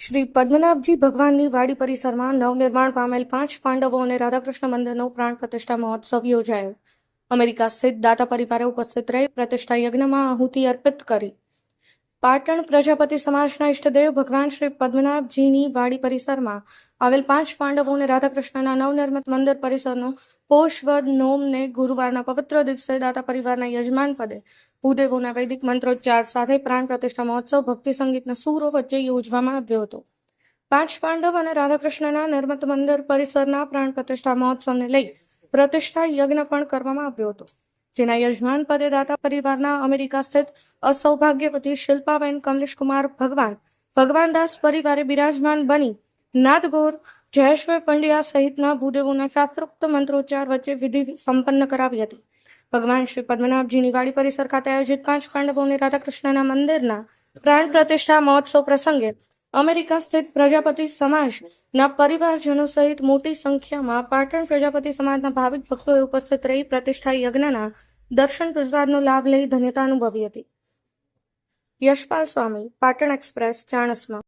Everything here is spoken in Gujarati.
શ્રી પદ્મનાભજી ભગવાનની વાડી પરિસરમાં નવનિર્માણ પામેલ પાંચ પાંડવો અને રાધાકૃષ્ણ મંદિરનો પ્રાણ પ્રતિષ્ઠા મહોત્સવ યોજાયો. અમેરિકા સ્થિત દાતા પરિવારે ઉપસ્થિત રહી પ્રતિષ્ઠા યજ્ઞમાં આહુતિ અર્પિત કરી. પાટણ પ્રજાપતિ સમાજના ઇષ્ટદેવ ભગવાન શ્રી પદ્મનાભજીની વાડી પરિસરમાં આવેલ પાંચ પાંડવો અને રાધાકૃષ્ણના નવનિર્મિત મંદિર પરિસરનો પોષવદ નોમને ગુરુવારના પવિત્ર દિવસે દાતા પરિવારના યજમાન પદે ભૂદેવોના વૈદિક મંત્રોચ્ચાર સાથે પ્રાણ પ્રતિષ્ઠા મહોત્સવ, ભક્તિ સંગીતના સૂરો વચ્ચે યોજવામાં આવ્યો હતો. પાંચ પાંડવ અને રાધાકૃષ્ણના નિર્મિત મંદિર પરિસરના પ્રાણ પ્રતિષ્ઠા મહોત્સવને લઈ પ્રતિષ્ઠા યજ્ઞ પણ કરવામાં આવ્યો હતો. જેના યજમાન પદે દાતા પરિવારના અમેરિકા સ્થિત અસૌભાગ્યપતિ શિલ્પાબેન કમલેશકુમાર ભગવાન ભગવાન દાસ પરિવારે બિરાજમાન બની. નાદગોર જયેશભાઈ પંડ્યા સહિતના ભૂદેવોના શાસ્ત્રોક્ત મંત્રોચ્ચાર વચ્ચે વિધિ સંપન્ન કરાવી હતી. ભગવાન શ્રી પદ્મનાભજીની વાડી પરિસર ખાતે આયોજિત પાંચ પાંડવો અને રાધાકૃષ્ણના મંદિરના પ્રાણ પ્રતિષ્ઠા મહોત્સવ પ્રસંગે અમેરિકા સ્થિત પ્રજાપતિ સમાજના પરિવારજનો સહિત મોટી સંખ્યામાં પાટણ પ્રજાપતિ સમાજના ભાવિક ભક્તોએ ઉપસ્થિત રહી પ્રતિષ્ઠા યજ્ઞના દર્શન પ્રસાદનો લાભ લઈ ધન્યતા અનુભવી હતી. યશપાલ સ્વામી, પાટણ એક્સપ્રેસ, ચાણસ્મા.